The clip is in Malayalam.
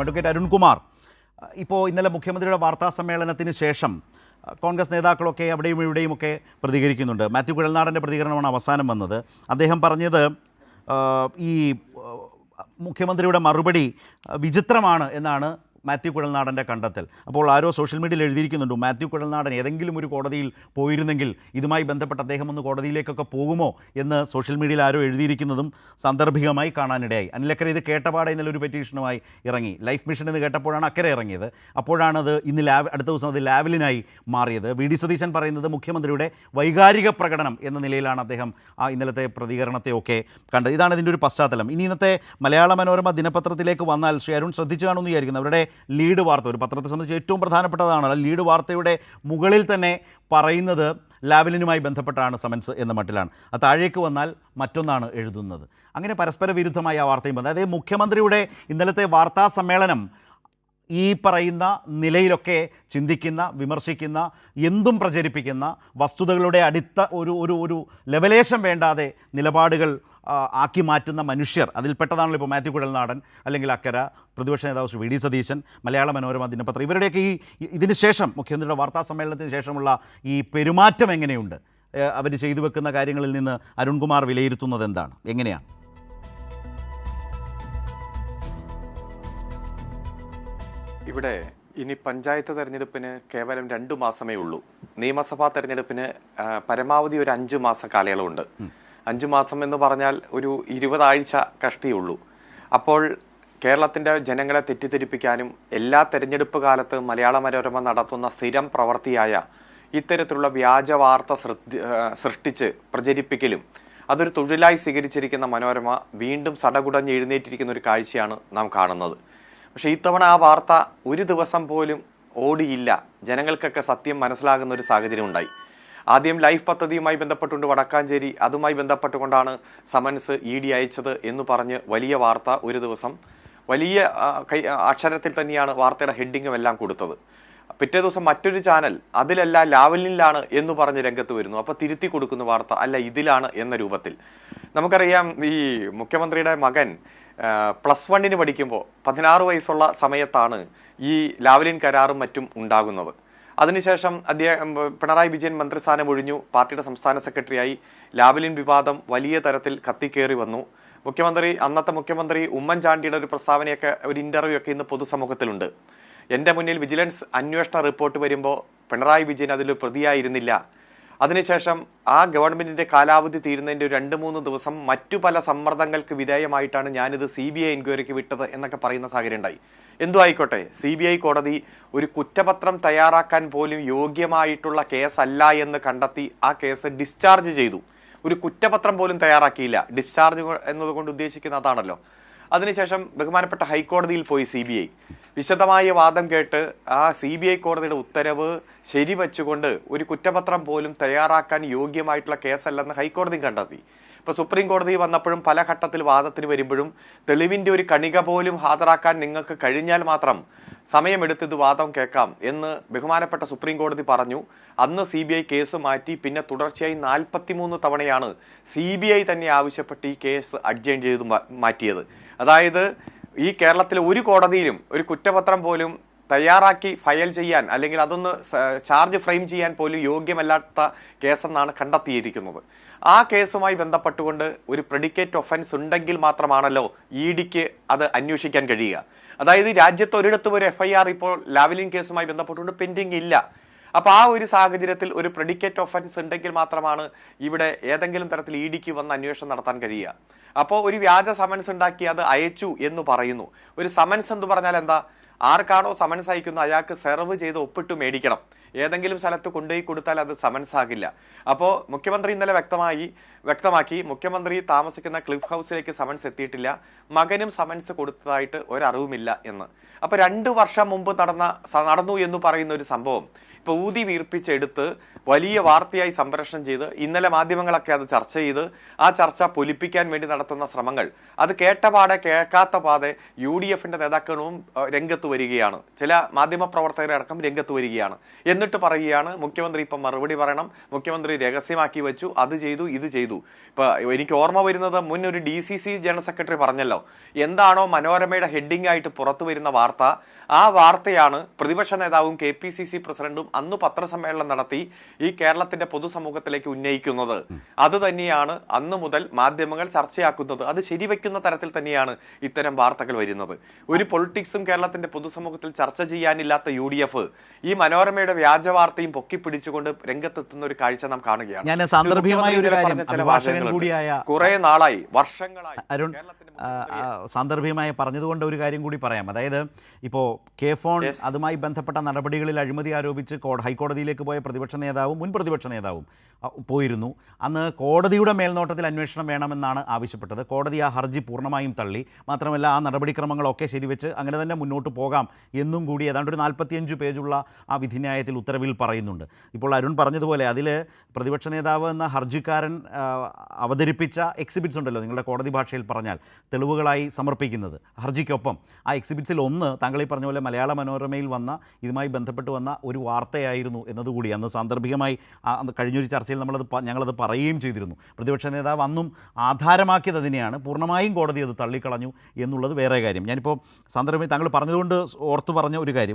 അഡ്വക്കേറ്റ് അരുൺകുമാർ ഇപ്പോൾ ഇന്നലെ മുഖ്യമന്ത്രിയുടെ വാർത്താ സമ്മേളനത്തിന് ശേഷം കോൺഗ്രസ് നേതാക്കളൊക്കെ അവിടെയും ഇവിടെയും ഒക്കെ പ്രതികരിക്കുന്നുണ്ട്. മാത്യു കുഴൽനാടന്റെ പ്രതികരണമാണ് അവസാനം വന്നത്. അദ്ദേഹം പറഞ്ഞത് ഈ മുഖ്യമന്ത്രിയുടെ മറുപടി വിചിത്രമാണ് എന്നാണ് മാത്യു കുഴൽനാടന്റെ കണ്ടെത്തൽ. അപ്പോൾ ആരോ സോഷ്യൽ മീഡിയയിൽ എഴുതിയിരിക്കുന്നുണ്ട് മാത്യു കുഴൽനാടൻ ഏതെങ്കിലും ഒരു കോടതിയിൽ പോയിരുന്നെങ്കിൽ ഇതുമായി ബന്ധപ്പെട്ട് അദ്ദേഹം ഒന്ന് കോടതിയിലേക്കൊക്കെ പോകുമോ? എന്ന് സോഷ്യൽ മീഡിയയിൽ ആരോ എഴുതിയിരിക്കുന്നതും സാന്ദർഭികമായി കാണാനിടയായി. അനിലക്കര ഇത് കേട്ടപാടെ ഇന്നലെ ഒരു പെറ്റീഷനുമായി ഇറങ്ങി. ലൈഫ് മിഷൻ എന്ന് കേട്ടപ്പോഴാണ് അക്കരെ ഇറങ്ങിയത്. അപ്പോഴാണത് ഇന്ന് ലാവ് അടുത്ത ദിവസം അത് ലാവലിനായി മാറിയത്. വി ഡി സതീശൻ പറയുന്നത് മുഖ്യമന്ത്രിയുടെ വൈകാരിക പ്രകടനം എന്ന നിലയിലാണ് അദ്ദേഹം ആ ഇന്നലത്തെ പ്രതികരണത്തെയൊക്കെ കണ്ടത്. ഇതാണ് ഇതിന്റെ ഒരു പശ്ചാത്തലം. ഇനി ഇന്നത്തെ മലയാള മനോരമ ദിനപത്രത്തിലേക്ക് വന്നാൽ ശ്രീ അരുൺ ശ്രദ്ധിച്ചു കാണുമെന്ന് വിചാരിക്കുന്നു. അവരുടെ ലീഡ് വാർത്ത. ഒരു പത്രത്തെ സംബന്ധിച്ച് ഏറ്റവും പ്രധാനപ്പെട്ടതാണ്. ലീഡ് വാർത്തയുടെ മുകളിൽ തന്നെ പറയുന്നത് ലാവലിനുമായി ബന്ധപ്പെട്ടാണ് സമൻസ് എന്ന മട്ടിലാണ്. അത് താഴേക്ക് വന്നാൽ മറ്റൊന്നാണ് എഴുതുന്നത്. അങ്ങനെ പരസ്പര വിരുദ്ധമായ ആ വാർത്തയും വന്നത്. അതായത് മുഖ്യമന്ത്രിയുടെ ഇന്നലത്തെ വാർത്താ സമ്മേളനം ഈ പറയുന്ന നിലയിലൊക്കെ ചിന്തിക്കുന്ന വിമർശിക്കുന്ന എന്തും പ്രചരിപ്പിക്കുന്ന വസ്തുതകളുടെ അടുത്ത ഒരു ഒരു ഒരു ലെവലേശം വേണ്ടാതെ നിലപാടുകൾ ആക്കി മാറ്റുന്ന മനുഷ്യർ. അതിൽപ്പെട്ടതാണല്ലോ ഇപ്പോൾ മാത്യു കുഴൽനാടൻ അല്ലെങ്കിൽ അക്കര പ്രതിപക്ഷ നേതാവ് ശ്രീ വി ഡി സതീശൻ മലയാള മനോരമ ദിനപത്രം ഇവരുടെയൊക്കെ ഈ ഇതിന് ശേഷം മുഖ്യമന്ത്രിയുടെ വാർത്താ സമ്മേളനത്തിന് ശേഷമുള്ള ഈ പെരുമാറ്റം എങ്ങനെയുണ്ട്? അവർ ചെയ്തു വെക്കുന്ന കാര്യങ്ങളിൽ നിന്ന് അരുൺകുമാർ വിലയിരുത്തുന്നത് എന്താണ്? എങ്ങനെയാണ്? ഇവിടെ ഇനി പഞ്ചായത്ത് തെരഞ്ഞെടുപ്പിന് കേവലം രണ്ടു മാസമേ ഉള്ളൂ. നിയമസഭാ തെരഞ്ഞെടുപ്പിന് പരമാവധി ഒരു അഞ്ചു മാസ കാലയളവുണ്ട്. അഞ്ചു മാസം എന്ന് പറഞ്ഞാൽ ഒരു ഇരുപതാഴ്ച കഷ്ടിയുള്ളൂ. അപ്പോൾ കേരളത്തിന്റെ ജനങ്ങളെ തെറ്റിദ്ധരിപ്പിക്കാനും എല്ലാ തെരഞ്ഞെടുപ്പ് കാലത്ത് മലയാള മനോരമ നടത്തുന്ന സ്ഥിരം പ്രവൃത്തിയായ ഇത്തരത്തിലുള്ള വ്യാജ വാർത്ത സൃഷ്ടിച്ച് പ്രചരിപ്പിക്കലും അതൊരു തൊഴിലായി സ്വീകരിച്ചിരിക്കുന്ന മനോരമ വീണ്ടും സടകുടഞ്ഞ് എഴുന്നേറ്റിരിക്കുന്ന ഒരു കാഴ്ചയാണ് നാം കാണുന്നത്. പക്ഷേ ഇത്തവണ ആ വാർത്ത ഒരു ദിവസം പോലും ഓടിയില്ല. ജനങ്ങൾക്കൊക്കെ സത്യം മനസ്സിലാകുന്ന ഒരു സാഹചര്യം ഉണ്ടായി ആദ്യം ലൈഫ് പദ്ധതിയുമായി ബന്ധപ്പെട്ടുണ്ട് വടക്കാഞ്ചേരി. അതുമായി ബന്ധപ്പെട്ടുകൊണ്ടാണ് സമൻസ് ഇ ഡി അയച്ചത് എന്ന് പറഞ്ഞ് വലിയ വാർത്ത ഒരു ദിവസം വലിയ അക്ഷരത്തിൽ തന്നെയാണ് വാർത്തയുടെ ഹെഡിങ്ങും എല്ലാം കൊടുത്തത്. പിറ്റേ ദിവസം മറ്റൊരു ചാനൽ അതിലല്ല ലാവലിനിലാണ് എന്ന് പറഞ്ഞ് രംഗത്ത് വരുന്നു. അപ്പോൾ തിരുത്തി കൊടുക്കുന്ന വാർത്ത അല്ല ഇതിലാണ് എന്ന രൂപത്തിൽ. നമുക്കറിയാം ഈ മുഖ്യമന്ത്രിയുടെ മകൻ പ്ലസ് വണ്ണിന് പഠിക്കുമ്പോൾ പതിനാറ് വയസ്സുള്ള സമയത്താണ് ഈ ലാവലിൻ കരാറും മറ്റും ഉണ്ടാകുന്നത്. അതിനുശേഷം അദ്ദേഹം പിണറായി വിജയൻ മന്ത്രിസ്ഥാനം ഒഴിഞ്ഞു. പാർട്ടിയുടെ സംസ്ഥാന സെക്രട്ടറിയായി ലാവലിൻ വിവാദം വലിയ തരത്തിൽ കത്തിക്കേറി വന്നു. മുഖ്യമന്ത്രി അന്നത്തെ മുഖ്യമന്ത്രി ഉമ്മൻചാണ്ടിയുടെ ഒരു പ്രസ്താവനയൊക്കെ ഒരു ഇന്റർവ്യൂ ഒക്കെ ഇന്ന് പൊതുസമൂഹത്തിലുണ്ട്. എന്റെ മുന്നിൽ വിജിലൻസ് അന്വേഷണ റിപ്പോർട്ട് വരുമ്പോൾ പിണറായി വിജയൻ അതിൽ പ്രതിയായിരുന്നില്ല. അതിനുശേഷം ആ ഗവൺമെന്റിന്റെ കാലാവധി തീരുന്നതിന്റെ രണ്ട് മൂന്ന് ദിവസം മറ്റു പല സമ്മർദ്ദങ്ങൾക്ക് വിധേയമായിട്ടാണ് ഞാനിത് സി ബി ഐ എൻക്വയറിക്ക് വിട്ടത് എന്നൊക്കെ പറയുന്ന സാഹചര്യം ഉണ്ടായി. എന്തു ആയിക്കോട്ടെ സി ബി ഐ കോടതി ഒരു കുറ്റപത്രം തയ്യാറാക്കാൻ പോലും യോഗ്യമായിട്ടുള്ള കേസല്ല എന്ന് കണ്ടെത്തി ആ കേസ് ഡിസ്ചാർജ് ചെയ്തു. ഒരു കുറ്റപത്രം പോലും തയ്യാറാക്കിയില്ല. ഡിസ്ചാർജ് എന്നതുകൊണ്ട് ഉദ്ദേശിക്കുന്ന അതാണല്ലോ. അതിനുശേഷം ബഹുമാനപ്പെട്ട ഹൈക്കോടതിയിൽ പോയി സി ബി ഐ വിശദമായ വാദം കേട്ട് ആ സി ബി ഐ കോടതിയുടെ ഉത്തരവ് ശരിവച്ചുകൊണ്ട് ഒരു കുറ്റപത്രം പോലും തയ്യാറാക്കാൻ യോഗ്യമായിട്ടുള്ള കേസല്ലെന്ന് ഹൈക്കോടതി കണ്ടെത്തി. ഇപ്പൊ സുപ്രീം കോടതി വന്നപ്പോഴും പല ഘട്ടത്തിൽ വാദത്തിന് വരുമ്പോഴും തെളിവിന്റെ ഒരു കണിക പോലും ഹാജരാക്കാൻ നിങ്ങൾക്ക് കഴിഞ്ഞാൽ മാത്രം സമയമെടുത്ത് ഇത് വാദം കേൾക്കാം എന്ന് ബഹുമാനപ്പെട്ട സുപ്രീം കോടതി പറഞ്ഞു. അന്ന് സി ബി ഐ കേസ് മാറ്റി പിന്നെ തുടർച്ചയായി നാൽപ്പത്തിമൂന്ന് തവണയാണ് സി ബി ഐ തന്നെ ആവശ്യപ്പെട്ട് ഈ കേസ് അഡ്ജൈൻ ചെയ്ത് മാറ്റിയത്. അതായത് ഈ കേരളത്തിലെ ഒരു കോടതിയിലും ഒരു കുറ്റപത്രം പോലും തയ്യാറാക്കി ഫയൽ ചെയ്യാൻ അല്ലെങ്കിൽ അതൊന്ന് ചാർജ് ഫ്രെയിം ചെയ്യാൻ പോലും യോഗ്യമല്ലാത്ത കേസെന്നാണ് കണ്ടെത്തിയിരിക്കുന്നത്. ആ കേസുമായി ബന്ധപ്പെട്ടുകൊണ്ട് ഒരു പ്രെഡിക്കേറ്റ് ഒഫൻസ് ഉണ്ടെങ്കിൽ മാത്രമാണല്ലോ ഇ ഡിക്ക് അത് അന്വേഷിക്കാൻ കഴിയുക. അതായത് രാജ്യത്ത് ഒരിടത്തും ഒരു എഫ്ഐആർ ഇപ്പോൾ ലാവലിൻ കേസുമായി ബന്ധപ്പെട്ടുകൊണ്ട് പെൻഡിങ് ഇല്ല. അപ്പോൾ ആ ഒരു സാഹചര്യത്തിൽ ഒരു പ്രെഡിക്കേറ്റ് ഒഫൻസ് ഉണ്ടെങ്കിൽ മാത്രമാണ് ഇവിടെ ഏതെങ്കിലും തരത്തിൽ ഇ ഡിക്ക് വന്ന് അന്വേഷണം നടത്താൻ കഴിയുക. അപ്പോൾ ഒരു വ്യാജ സമൻസ് ഉണ്ടാക്കി അത് അയച്ചു എന്ന് പറയുന്നു. ഒരു സമൻസ് എന്ന് പറഞ്ഞാൽ എന്താ? ആർക്കാണോ സമൻസ് അയക്കുന്നത് അയാൾക്ക് സെർവ് ചെയ്ത് ഒപ്പിട്ട് മേടിക്കണം. ഏതെങ്കിലും സ്ഥലത്ത് കൊണ്ടുപോയി കൊടുത്താൽ അത് സമൻസ് ആകില്ല. അപ്പോൾ മുഖ്യമന്ത്രി ഇന്നലെ വ്യക്തമായി വ്യക്തമാക്കി മുഖ്യമന്ത്രി താമസിക്കുന്ന ക്ലിഫ് ഹൗസിലേക്ക് സമൻസ് എത്തിയിട്ടില്ല. മകനും സമൻസ് കൊടുത്തതായിട്ട് ഒരറിവുമില്ല എന്ന്. അപ്പോൾ രണ്ട് വർഷം മുമ്പ് നടന്ന നടന്നു എന്ന് പറയുന്ന ഒരു സംഭവം ഇപ്പൊ ഊതി വീർപ്പിച്ചെടുത്ത് വലിയ വാർത്തയായി സംപ്രേഷണം ചെയ്ത് ഇന്നലെ മാധ്യമങ്ങളൊക്കെ അത് ചർച്ച ചെയ്ത് ആ ചർച്ച പൊലിപ്പിക്കാൻ വേണ്ടി നടത്തുന്ന ശ്രമങ്ങൾ. അത് കേട്ട പാടെ കേൾക്കാത്ത പാതെ യു ഡി എഫിന്റെ നേതാക്കളും രംഗത്ത് വരികയാണ്. ചില മാധ്യമ പ്രവർത്തകരെ രംഗത്ത് വരികയാണ്. എന്നിട്ട് പറയുകയാണ് മുഖ്യമന്ത്രി ഇപ്പം മറുപടി പറയണം. മുഖ്യമന്ത്രി രഹസ്യമാക്കി വെച്ചു. അത് ചെയ്തു ഇത് ചെയ്തു. ഇപ്പൊ എനിക്ക് ഓർമ്മ വരുന്നത് മുൻ ഒരു D C C general secretary പറഞ്ഞല്ലോ എന്താണോ മനോരമയുടെ ഹെഡിംഗ് ആയിട്ട് പുറത്തു വരുന്ന വാർത്ത ആ വാർത്തയാണ് പ്രതിപക്ഷ നേതാവും കെ പി സി സി പ്രസിഡന്റും അന്ന് പത്രസമ്മേളനം നടത്തി ഈ കേരളത്തിന്റെ പൊതുസമൂഹത്തിലേക്ക് ഉന്നയിക്കുന്നത്. അത് തന്നെയാണ് അന്ന് മുതൽ മാധ്യമങ്ങൾ ചർച്ചയാക്കുന്നത്. അത് ശരിവെക്കുന്ന തരത്തിൽ തന്നെയാണ് ഇത്തരം വാർത്തകൾ വരുന്നത്. ഒരു പൊളിറ്റിക്സും കേരളത്തിന്റെ പൊതുസമൂഹത്തിൽ ചർച്ച ചെയ്യാനില്ലാത്ത യു ഡി എഫ് ഈ മനോരമയുടെ വ്യാജ വാർത്തയും പൊക്കിപ്പിടിച്ചുകൊണ്ട് രംഗത്തെത്തുന്ന ഒരു കാഴ്ച നാം കാണുകയാണ്. ഞാൻ സാന്ദർഭികമായ ഒരു കാര്യം. കൂടിയായ- കുറെ നാളായി വർഷങ്ങളായി അരുൺ സാന്ദർഭികമായി പറഞ്ഞതുകൊണ്ട് ഒരു കാര്യം കൂടി പറയാം. അതായത് ഇപ്പോൾ കെ ഫോൺ അതുമായി ബന്ധപ്പെട്ട നടപടികളിൽ അഴിമതി ആരോപിച്ച് ഹൈക്കോടതിയിലേക്ക് പോയ പ്രതിപക്ഷ നേതാവും മുൻ പ്രതിപക്ഷ നേതാവും പോയിരുന്നു. അന്ന് കോടതിയുടെ മേൽനോട്ടത്തിൽ അന്വേഷണം വേണമെന്നാണ് ആവശ്യപ്പെട്ടത്. കോടതി ആ ഹർജി പൂർണമായും തള്ളി. മാത്രമല്ല ആ നടപടിക്രമങ്ങളൊക്കെ ശരിവെച്ച് അങ്ങനെ തന്നെ മുന്നോട്ട് പോകാം എന്നും കൂടി ഏതാണ്ട് ഒരു നാൽപ്പത്തിയഞ്ച് പേജുള്ള ആ വിധിന്യായത്തിൽ ഉത്തരവിൽ പറയുന്നുണ്ട്. ഇപ്പോൾ അരുൺ പറഞ്ഞതുപോലെ അതിൽ പ്രതിപക്ഷ നേതാവ് എന്ന ഹർജിക്കാരൻ അവതരിപ്പിച്ച എക്സിബിറ്റ്സ് ഉണ്ടല്ലോ നിങ്ങളുടെ കോടതി ഭാഷയിൽ പറഞ്ഞാൽ തെളിവുകളായി സമർപ്പിക്കുന്നത്. ഹർജിക്കൊപ്പം ആ എക്സിബിറ്റ്സിൽ ഒന്ന് താങ്കൾ ഈ പറഞ്ഞ പോലെ മലയാള മനോരമയിൽ വന്ന ഇതുമായി ബന്ധപ്പെട്ട് വന്ന ഒരു വാർത്തയായിരുന്നു എന്നതുകൂടി. അന്ന് സാന്ദർഭികമായി കഴിഞ്ഞൊരു ചർച്ചയിൽ നമ്മളത് ഞങ്ങളത് പറയുകയും ചെയ്തിരുന്നു. പ്രതിപക്ഷ നേതാവ് അന്നും ആധാരമാക്കിയത് അതിനെയാണ് പൂർണമായും കോടതി അത് തള്ളിക്കളഞ്ഞു എന്നുള്ളത് വേറെ കാര്യം. ഞാനിപ്പോൾ സാന്ദർഭിക താങ്കൾ പറഞ്ഞതുകൊണ്ട് ഓർത്തു പറഞ്ഞ ഒരു കാര്യം.